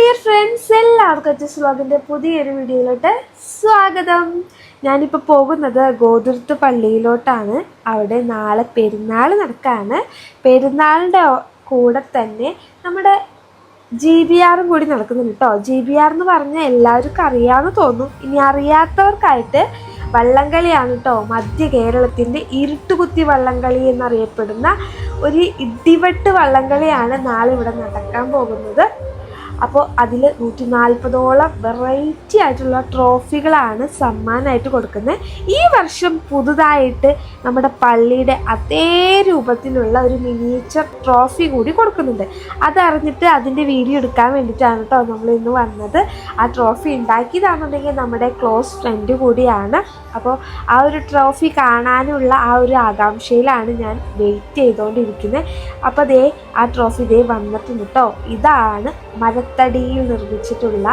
എല്ലാവർക്കും അച്ചസ് വ്ളോഗിന്റെ പുതിയൊരു വീഡിയോയിലോട്ട് സ്വാഗതം. ഞാനിപ്പോൾ പോകുന്നത് ഗോതുർത്ത് പള്ളിയിലോട്ടാണ്. അവിടെ നാളെ പെരുന്നാൾ നടക്കാണ്. പെരുന്നാളിന്റെ കൂടെ തന്നെ നമ്മുടെ ജി ബി ആറും കൂടി നടക്കുന്നുണ്ട് കേട്ടോ ജി ബി ആർ എന്ന് പറഞ്ഞാൽ എല്ലാവർക്കും അറിയാമെന്ന് തോന്നും. ഇനി അറിയാത്തവർക്കായിട്ട് വള്ളംകളിയാണ് കേട്ടോ മധ്യ കേരളത്തിന്റെ ഇരുട്ടുകുത്തി വള്ളംകളി എന്നറിയപ്പെടുന്ന ഒരു ഇടിവെട്ട് വള്ളംകളിയാണ് നാളെ ഇവിടെ നടക്കാൻ പോകുന്നത്. അപ്പോൾ അതിൽ നൂറ്റി നാൽപ്പതോളം വെറൈറ്റി ആയിട്ടുള്ള ട്രോഫികളാണ് സമ്മാനമായിട്ട് കൊടുക്കുന്നത് ഈ വർഷം പുതുതായിട്ട് നമ്മുടെ പള്ളിയുടെ അതേ രൂപത്തിലുള്ള ഒരു മിനിയേച്ചർ ട്രോഫി കൂടി കൊടുക്കുന്നുണ്ട്. അതറിഞ്ഞിട്ട് അതിന്റെ വീഡിയോ എടുക്കാൻ വേണ്ടിയിട്ടാണ് കേട്ടോ നമ്മൾ ഇന്ന് വന്നത്. ആ ട്രോഫി ഉണ്ടാക്കിയതാണെന്നുണ്ടെങ്കിൽ നമ്മുടെ ക്ലോസ് ഫ്രണ്ട് കൂടിയാണ്. അപ്പോൾ ആ ഒരു ട്രോഫി കാണാനുള്ള ആ ഒരു ആകാംക്ഷയിലാണ് ഞാൻ വെയിറ്റ് ചെയ്തുകൊണ്ടിരിക്കുന്നത് അപ്പോൾ ദേ ആ ട്രോഫി ദേ വന്നിട്ടുണ്ട് കേട്ടോ ഇതാണ് മരത്തടിയിൽ നിർമ്മിച്ചിട്ടുള്ള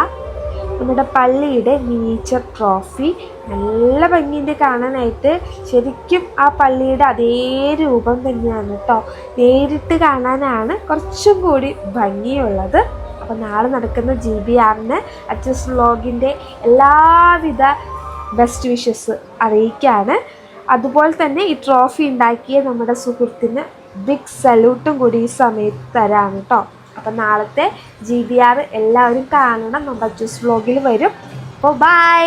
നമ്മുടെ പള്ളിയുടെ മീച്ചർ ട്രോഫി നല്ല ഭംഗിയുണ്ട് കാണാനായിട്ട്. ശരിക്കും ആ പള്ളിയുടെ അതേ രൂപം തന്നെയാണ് കേട്ടോ നേരിട്ട് കാണാനാണ് കുറച്ചും കൂടി ഭംഗിയുള്ളത്. അപ്പോൾ നാളെ നടക്കുന്ന ജി ബി ആറിന് അച്ചസ് ബ്ലോഗിന്റെ എല്ലാവിധ ബെസ്റ്റ് വിഷസ് അറിയിക്കുകയാണ് അതുപോലെ തന്നെ ഈ ട്രോഫി ഉണ്ടാക്കിയ നമ്മുടെ സുഹൃത്തിന് ബിഗ് സല്യൂട്ടും കൂടി ഈ സമയത്ത് തരാണ് കേട്ടോ അപ്പം നാളത്തെ ജി ബി ആർ എല്ലാവരും കാണണം. നമ്മുടെ ജ്യൂസ് വ്ലോഗിൽ വരും. അപ്പോൾ ബൈ